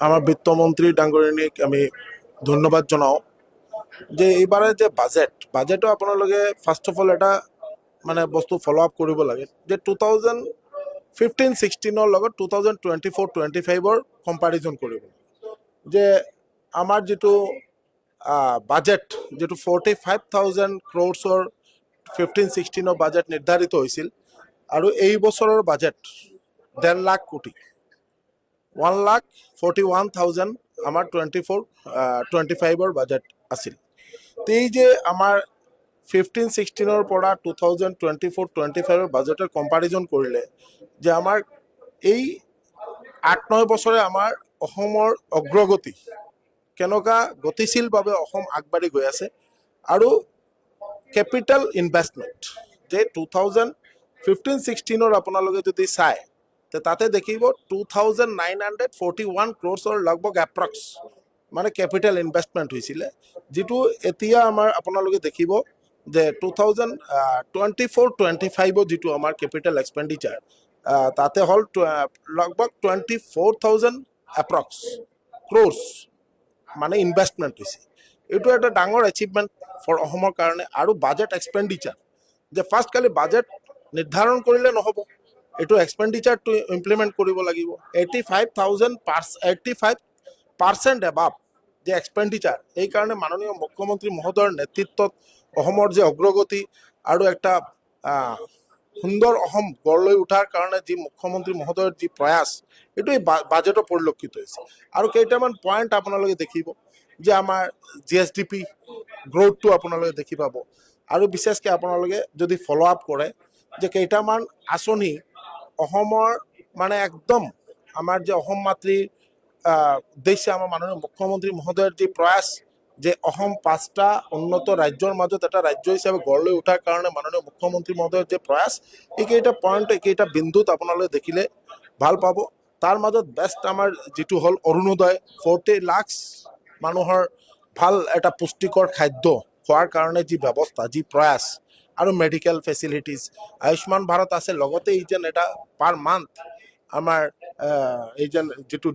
আমাৰ বিত্তমন্ত্ৰী ডাঙৰীয়ানীক আমি ধন্যবাদ জনাওঁ। যে এইবাৰে যে বাজেট বাজেটো আপোনালোকে ফাৰ্ষ্ট অফ অল এটা মানে বস্তু ফ'ল' আপ কৰিব লাগে। যে টু থাউজেণ্ড ফিফটিন ছিক্সটিনৰ লগত two thousand twenty four twenty ফাইভৰ কম্পাৰিজন কৰিব যে আমাৰ যিটো বাজেট যিটো ফৰ্টি ফাইভ থাউজেণ্ড ক্ৰ'ৰ্ছৰ ফিফটিন ছিক্সটিনৰ বাজেট নিৰ্ধাৰিত হৈছিল। আৰু এই বছৰৰ বাজেট ডেৰ লাখ কোটি। One lakh forty one thousand আমাৰ টুৱেণ্টি ফ'ৰ টুৱেণ্টি ফাইভৰ বাজেট আছিল। এই যে আমাৰ ফিফটিন ছিক্সটিনৰ পৰা two thousand twenty four twenty ফাইভৰ বাজেটৰ কম্পাৰিজন কৰিলে যে আমাৰ এই আঠ ন বছৰে আমাৰ অসমৰ অগ্ৰগতি কেনেকুৱা গতিশীলভাৱে অসম আগবাঢ়ি গৈ আছে আৰু কেপিটেল ইনভেষ্টমেণ্ট যে টু থাউজেণ্ড ফিফটিন ছিক্সটিনৰ আপোনালোকে যদি চায় তে তাতে দেখিব two thousand nine hundred forty one ক্ৰ'ৰ্ছৰ লগভগ এপ্ৰক্স মানে কেপিটেল ইনভেষ্টমেণ্ট হৈছিলে, যিটো এতিয়া আমাৰ আপোনালোকে দেখিব যে two thousand twenty four twenty ফাইভত যিটো আমাৰ কেপিটেল এক্সপেণ্ডিচাৰ তাতে হ'ল লগভগ twenty four thousand approx crore মানে ইনভেষ্টমেণ্ট হৈছে। এইটো এটা ডাঙৰ এচিভমেণ্ট ফৰ অসমৰ কাৰণে আৰু বাজেট এক্সপেণ্ডিচাৰ যে ফাৰ্ষ্ট খালি বাজেট নিৰ্ধাৰণ কৰিলে নহ'ব। এইটো এক্সপেণ্ডিচাৰটো ইমপ্লিমেণ্ট কৰিব লাগিব। Eighty five thousand per eighty five percent above যে এক্সপেণ্ডিচাৰ এইকাৰণে মাননীয় মুখ্যমন্ত্ৰী মহোদয়ৰ নেতৃত্বত অসমৰ যে অগ্ৰগতি আৰু আহ, সুন্দৰ অসম গঢ় লৈ উঠাৰ কাৰণে যি মুখ্যমন্ত্ৰী মহোদয়ৰ যি প্ৰয়াস এইটো এই বা- বাজেটত পৰিলক্ষিত হৈছে। আৰু কেইটামান পইণ্ট আপোনালোকে দেখিব যে আমাৰ জি এছ ডি পি গ্ৰ'থটো আপোনালোকে দেখি পাব। আৰু বিশেষকৈ আপোনালোকে যদি ফ'ল' আপ কৰে যে কেইটামান আঁচনি অসমৰ মানে একদম আমাৰ যে অসম মাতৃ উদ্দেশ্যে আমাৰ মাননীয় মুখ্যমন্ত্ৰী মহোদয়ৰ যি প্ৰয়াস, যে অসম পাঁচটা উন্নত ৰাজ্যৰ মাজত এটা ৰাজ্য হিচাপে গঢ় লৈ উঠাৰ কাৰণে মাননীয় মুখ্যমন্ত্ৰী মহোদয়ৰ যে প্ৰয়াস, এইকেইটা পইণ্ট, এইকেইটা বিন্দুত আপোনালোকে দেখিলে ভালো পাব। তাৰ মাজত বেষ্ট আমাৰ যিটো হ'ল অৰুণোদয় ফৰ্টি লাখছ মানুহৰ ভালো এটা পুষ্টিকৰ খাদ্য খোৱাৰ কাৰণে যি ব্যৱস্থা, যি প্ৰয়াস আৰু মেডিকেল ফেচিলিটিজ আয়ুষ্মান ভাৰত আছে লগতে এই যেন এটা পাৰ মান্থ আমাৰ এই যেন যিটো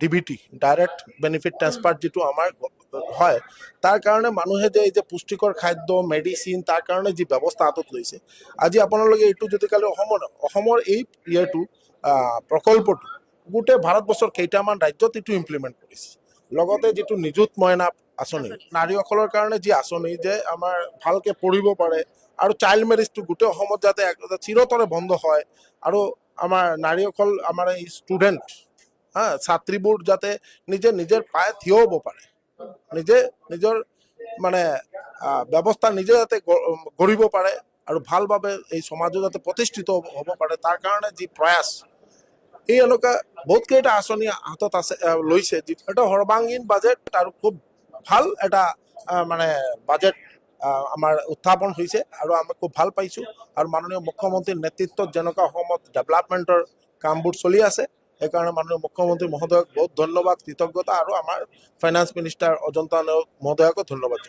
D B T direct benefit transfer যিটো আমাৰ হয় তাৰ কাৰণে মানুহে যে এই যে পুষ্টিকৰ খাদ্য মেডিচিন তাৰ কাৰণে যি ব্যৱস্থা হাতত লৈছে আজি আপোনালোকে এইটো যদি কালি অসমৰ অসমৰ এই ইয়েটো আহ, প্ৰকল্পটো গোটেই ভাৰতবৰ্ষৰ কেইটামান ৰাজ্যত এইটো ইমপ্লিমেণ্ট কৰিছে। লগতে যিটো নিযুত মইনা আঁচনি, নাৰীসকলৰ কাৰণে যি আঁচনি যে আমাৰ ভালকে পঢ়িব পাৰে আৰু চাইল্ড মেৰেজটো গোটেই অসমত যাতে চিৰতৰে বন্ধ হয় আৰু আমাৰ নাৰীসকল, আমাৰ এই ষ্টুডেণ্ট হা, ছাত্ৰীবোৰ যাতে নিজে নিজৰ পায়ে থিয় হ'ব পাৰে। নিজে নিজৰ মানে ব্যৱস্থা নিজে যাতে গঢ়িব পাৰে আৰু ভালভাৱে এই সমাজত যাতে প্ৰতিষ্ঠিত হ'ব পাৰে। তাৰ কাৰণে যি প্ৰয়াস এই এনেকুৱা বহুত কেইটা আঁচনি হাতত আছে লৈছে। এটা সৰ্বাংগীন বাজেট আৰু খুব ভালো এটা মানে বাজেট আমাৰ উত্থাপন হৈছে আৰু আমি খুব ভালো পাইছোঁ। আৰু মাননীয় মুখ্যমন্ত্ৰীৰ নেতৃত্বত যেনেকুৱা অসমত ডেভেলপমেণ্টৰ কামবোৰ চলি আছে, সেইকাৰণে মাননীয় মুখ্যমন্ত্ৰী মহোদয়ক বহুত ধন্যবাদ, কৃতজ্ঞতা আৰু আমাৰ ফাইনেন্স মিনিষ্টাৰ অজন্তা মহোদয়কো ধন্যবাদ জনাইছোঁ